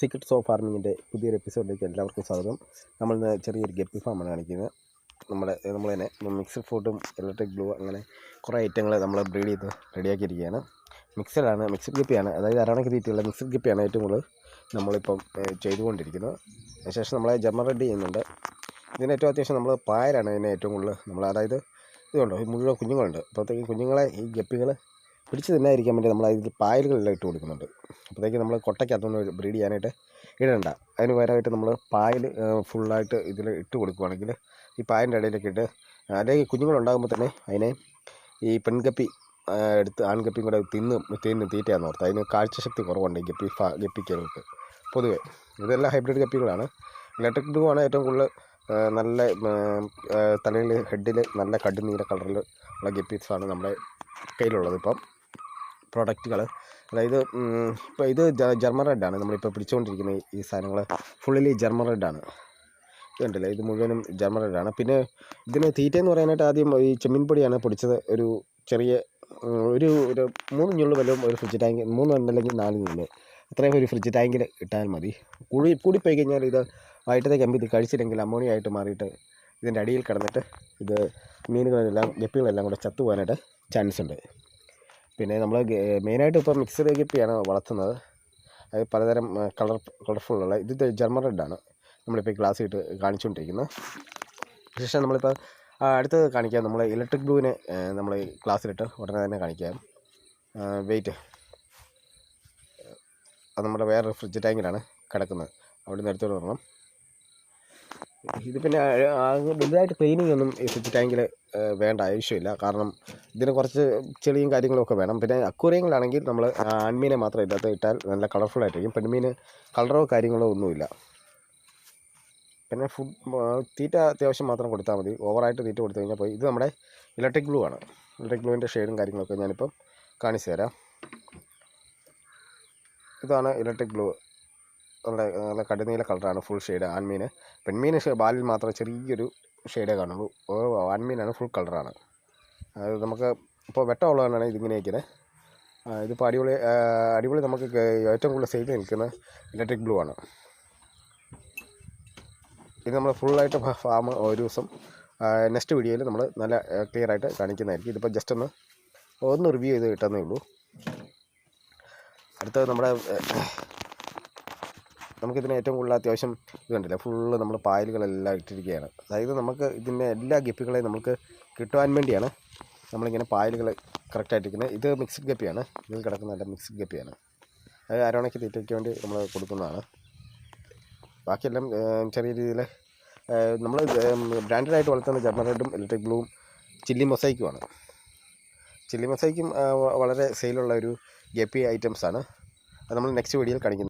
Secrets of ഫാർമിങ്ങിന്റെ പുതിയൊരു എപ്പിസോഡിലേക്ക് എല്ലാവർക്കും സ്വാഗതം. നമ്മൾ ഇന്ന് ചെറിയൊരു ഗപ്പി ഫാമാണ് കാണിക്കുന്നത്. നമ്മുടെ നമ്മൾ തന്നെ മിക്സഡ് ഫുഡും ഇലക്ട്രിക് ബ്ലൂ അങ്ങനെ കുറേ ഐറ്റങ്ങൾ നമ്മൾ ബ്രീഡ് ചെയ്ത് റെഡിയാക്കിയിരിക്കുകയാണ്. മിക്സഡാണ് മിക്സഡ് ഗപ്പിയാണ് അതായത് അരവണക്ക് തീറ്റയുള്ള മിക്സഡ് ഗപ്പിയാണ് ഏറ്റവും കൂടുതൽ നമ്മളിപ്പം ചെയ്തുകൊണ്ടിരിക്കുന്നത്. അതിനുശേഷം നമ്മളെ ജമ്മ റെഡി ചെയ്യുന്നുണ്ട്. ഇതിന് ഏറ്റവും അത്യാവശ്യം നമ്മൾ പായലാണ് ഇതിന് ഏറ്റവും കൂടുതൽ നമ്മൾ അതായത് ഇതുണ്ടോ മുഴുവൻ കുഞ്ഞുങ്ങളുണ്ട്. അപ്പോഴത്തേക്കും കുഞ്ഞുങ്ങളെ ഈ ഗപ്പികൾ പിടിച്ച് തിന്നായിരിക്കാൻ വേണ്ടി നമ്മൾ അതിൽ പായലുകളെല്ലാം ഇട്ട് കൊടുക്കുന്നുണ്ട്. അപ്പോഴത്തേക്ക് നമ്മൾ കൊട്ടയ്ക്കകത്തൊന്ന് ബ്രീഡ് ചെയ്യാനായിട്ട് ഇടണ്ട. അതിന് പകരമായിട്ട് നമ്മൾ പായൽ ഫുള്ളായിട്ട് ഇതിൽ ഇട്ട് കൊടുക്കുകയാണെങ്കിൽ ഈ പായന്റെ ഇടയിലൊക്കെ ഇട്ട് അല്ലെങ്കിൽ കുഞ്ഞുങ്ങളുണ്ടാകുമ്പോൾ തന്നെ അതിനെ ഈ പെൺകപ്പി എടുത്ത് ആൺകപ്പിയും കൂടെ തിന്ന് തിന്ന് തീറ്റയാന്ന് ഓർത്ത് അതിന് കാഴ്ചശക്തി കുറവുണ്ട് ഗപ്പി ഫാ ഗപ്പിക്കകൾക്ക് പൊതുവേ ഇതെല്ലാം ഹൈബ്രിഡ് ഗപ്പികളാണ് ഇലക്ട്രിക് ബ്ലൂ ആണ് ഏറ്റവും കൂടുതൽ നല്ല തലയിൽ ഹെഡിൽ നല്ല കടുനീല കളറിൽ ഉള്ള ഗപ്പീസാണ് നമ്മുടെ കയ്യിലുള്ളത് ഇപ്പം. പ്രൊഡക്റ്റുകൾ അതായത് ഇപ്പോൾ ഇത് ജർമ്മൻ റെഡാണ് നമ്മളിപ്പോൾ പിടിച്ചുകൊണ്ടിരിക്കുന്ന ഈ- സാധനങ്ങൾ ഫുള്ളിലി ജർമ്മൻ റെഡാണ് ഇതുണ്ടല്ലേ? ഇത് മുഴുവനും ജർമ്മൻ റെഡാണ് പിന്നെ ഇതിന് തീറ്റ എന്ന് പറയാനായിട്ട് ആദ്യം ഈ ചെമ്മീൻ പൊടിയാണ് പൊടിച്ചത്. ഒരു ചെറിയ ഒരു ഒരു മൂന്ന് ഞുള്ളു വല്ലതും ഒരു ഫ്രിഡ്ജ് ടാങ്ക് മൂന്ന് അല്ലെങ്കിൽ നാല് ഞുള്ളു. അത്രയും ഒരു ഫ്രിഡ്ജ് ടാങ്കിൽ ഇട്ടാൽ മതി. കൂടി കൂടിപ്പോയി കഴിഞ്ഞാൽ ഇത് വൈകിട്ടത്തേക്ക് അമ്പി ഇത് കഴിച്ചില്ലെങ്കിൽ അമോണിയ ആയിട്ട് മാറിയിട്ട് ഇതിന്റെ അടിയിൽ കിടന്നിട്ട് ഇത് മീനുകളെല്ലാം ഗപ്പികളെല്ലാം കൂടെ ചത്തുപോകാനായിട്ട് ചാൻസ് ഉണ്ട്. പിന്നെ നമ്മൾ മെയിനായിട്ട് ഇപ്പോൾ മിക്സഡ് ഗപ്പിയാണ് വളർത്തുന്നത്. അത് പലതരം കളർ കളർഫുള്ളുള്ള ഇത് ജർമ്മൻ റെഡാണ് നമ്മളിപ്പോൾ ഗ്ലാസ് ഇട്ട് കാണിച്ചുകൊണ്ടിരിക്കുന്നത് ശേഷം നമ്മളിപ്പോൾ അടുത്ത് കാണിക്കാം. നമ്മൾ ഇലക്ട്രിക് ബ്ലൂവിനെ നമ്മൾ ഗ്ലാസ്സിലിട്ട് ഉടനെ തന്നെ കാണിക്കാം. വെയിറ്റ് അത് നമ്മുടെ വേറൊരു ഫ്രിഡ്ജ് ടാങ്കിലാണ് കിടക്കുന്നത്. അവിടെ നിന്ന് എടുത്തോണ്ട് വരണം. ഇത് പിന്നെ വലുതായിട്ട് ക്ലീനിങ് ഒന്നും ഈ ഫ്രിഡ്ജ് ടാങ്കിൽ വേണ്ട ആവശ്യമില്ല. കാരണം ഇതിന് കുറച്ച് ചെളിയും കാര്യങ്ങളൊക്കെ വേണം. പിന്നെ അക്വേറിയങ്ങളാണെങ്കിൽ നമ്മൾ ആൺമീനെ മാത്രം ഇതിനകത്ത് ഇട്ടാൽ നല്ല കളർഫുൾ ആയിട്ടിരിക്കും പെൺമീന് കളറോ കാര്യങ്ങളോ ഒന്നുമില്ല. പിന്നെ ഫുഡ് തീറ്റ അത്യാവശ്യം മാത്രം കൊടുത്താൽ മതി. ഓവറായിട്ട് തീറ്റ കൊടുത്തു കഴിഞ്ഞാൽ പോയി. ഇത് നമ്മുടെ ഇലക്ട്രിക് ബ്ലൂ ആണ്. ഇലക്ട്രിക് ബ്ലൂവിന്റെ ഷെയ്ഡും കാര്യങ്ങളൊക്കെ ഞാനിപ്പം കാണിച്ചു തരാം ഇതാണ് ഇലക്ട്രിക് ബ്ലൂ നമ്മുടെ നല്ല കടുനീല കളറാണ് ഫുൾ ഷെയ്ഡ് ആൺമീൻ പെൺമീൻ ബാലിൽ മാത്രം ചെറിയൊരു ഷെയ്ഡേ കാണുള്ളൂ. ആൺമീനാണ് ഫുൾ കളറാണ് അത് നമുക്ക് ഇപ്പോൾ വെട്ടമുള്ളതുകൊണ്ടാണ് ഇതിങ്ങനെ ഇരിക്കുന്നത് ഇതിപ്പോൾ അടിപൊളി അടിപൊളി നമുക്ക് ഏറ്റവും കൂടുതൽ സെയിൽ നിൽക്കുന്ന ഇലക്ട്രിക് ബ്ലൂ ആണ്. ഇത് നമ്മൾ ഫുള്ളായിട്ട് ഫാം ഒരു ദിവസം നെക്സ്റ്റ് വീഡിയോയിൽ നമ്മൾ നല്ല ക്ലിയർ ആയിട്ട് കാണിക്കുന്നതായിരിക്കും. ഇതിപ്പോൾ ജസ്റ്റ് ഒന്ന് ഒന്ന് റിവ്യൂ ചെയ്ത് കിട്ടുന്നേ ഉള്ളൂ. അടുത്തത് നമ്മുടെ നമുക്കിതിന് ഏറ്റവും കൂടുതൽ അത്യാവശ്യം ഇത് കണ്ടില്ല? ഫുള്ള് നമ്മൾ പായലുകളെല്ലാം ഇട്ടിരിക്കുകയാണ്. അതായത് നമുക്ക് ഇതിന്റെ എല്ലാ ഗപ്പികളെയും നമുക്ക് കിട്ടുവാൻ വേണ്ടിയാണ് നമ്മളിങ്ങനെ പായലുകൾ കറക്റ്റായിട്ടിരിക്കുന്നത് ഇത് മിക്സ്ഡ് ഗപ്പിയാണ്. ഇതിൽ കിടക്കുന്ന നല്ല മിക്സ്ഡ് ഗപ്പിയാണ്. അത് അരോണയ്ക്ക് തീറ്റയ്ക്ക് വേണ്ടി നമ്മൾ കൊടുക്കുന്നതാണ്. ബാക്കിയെല്ലാം ചെറിയ രീതിയിൽ നമ്മൾ ബ്രാൻഡഡ് ആയിട്ട് വളർത്തുന്ന ജർമ്മൻ റെഡും ഇലക്ട്രിക് ബ്ലൂവും ചില്ലി മൊസൈക്കുമാണ്. ചില്ലി മൊസൈക്കും വളരെ സെയിലുള്ള ഒരു ഗപ്പി ഐറ്റംസാണ്. അത് നമ്മൾ നെക്സ്റ്റ് വീഡിയോയിൽ കാണിക്കുന്നത്